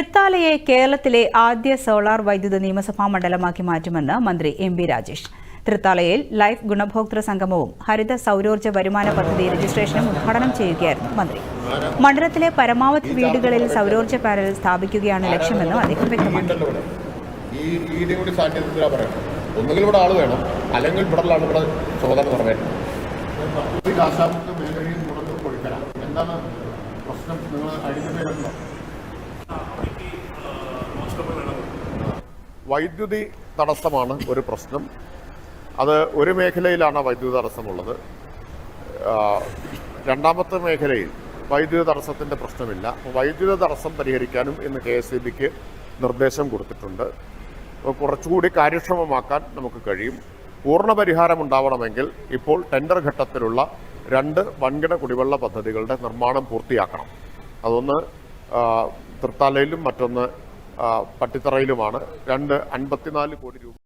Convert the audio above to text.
തൃത്താലയെ കേരളത്തിലെ ആദ്യ സോളാർ വൈദ്യുത നിയമസഭാ മണ്ഡലമാക്കി മാറ്റുമെന്ന് മന്ത്രി എം ബി രാജേഷ്. തൃത്താലയിൽ ലൈഫ് ഗുണഭോക്തൃ സംഗമവും ഹരിത സൗരോർജ വരുമാന പദ്ധതി രജിസ്ട്രേഷനും ഉദ്ഘാടനം ചെയ്യുകയായിരുന്നു മന്ത്രി. മണ്ഡലത്തിലെ പരമാവധി വീടുകളിൽ സൗരോർജ പാനൽ സ്ഥാപിക്കുകയാണ് ലക്ഷ്യമെന്നും അദ്ദേഹം വ്യക്തമാക്കി. ഒന്നുകിൽ ഇവിടെ ആൾ വേണം അല്ലെങ്കിൽ ഇവിടെ ആൾ ഇവിടെ നിറവേറ്റണം എന്താണ് പ്രശ്നം? നിങ്ങൾ ഐഡന്റിഫൈ ചെയ്തിട്ടുണ്ടോ വൈദ്യുതി തടസ്സമാണ് ഒരു പ്രശ്നം. അത് ഒരു മേഖലയിലാണ് വൈദ്യുതി തടസ്സമുള്ളത്. രണ്ടാമത്തെ മേഖലയിൽ വൈദ്യുതി തടസ്സത്തിന്റെ പ്രശ്നമില്ല. വൈദ്യുതി തടസ്സം പരിഹരിക്കാനും ഇന്ന് കെ എസ് ഇ ബിക്ക് നിർദ്ദേശം കൊടുത്തിട്ടുണ്ട്. അപ്പോൾ കുറച്ചുകൂടി കാര്യക്ഷമമാക്കാൻ നമുക്ക് കഴിയും. പൂർണ പരിഹാരം ഉണ്ടാവണമെങ്കിൽ ഇപ്പോൾ ടെൻഡർ ഘട്ടത്തിലുള്ള രണ്ട് വൻകിട കുടിവെള്ള പദ്ധതികളുടെ നിർമ്മാണം പൂർത്തിയാക്കണം. അതൊന്ന് തൃത്താലയിലും മറ്റൊന്ന് പട്ടിത്തറയിലുമാണ്. രണ്ട് അൻപത്തിനാല് കോടി രൂപ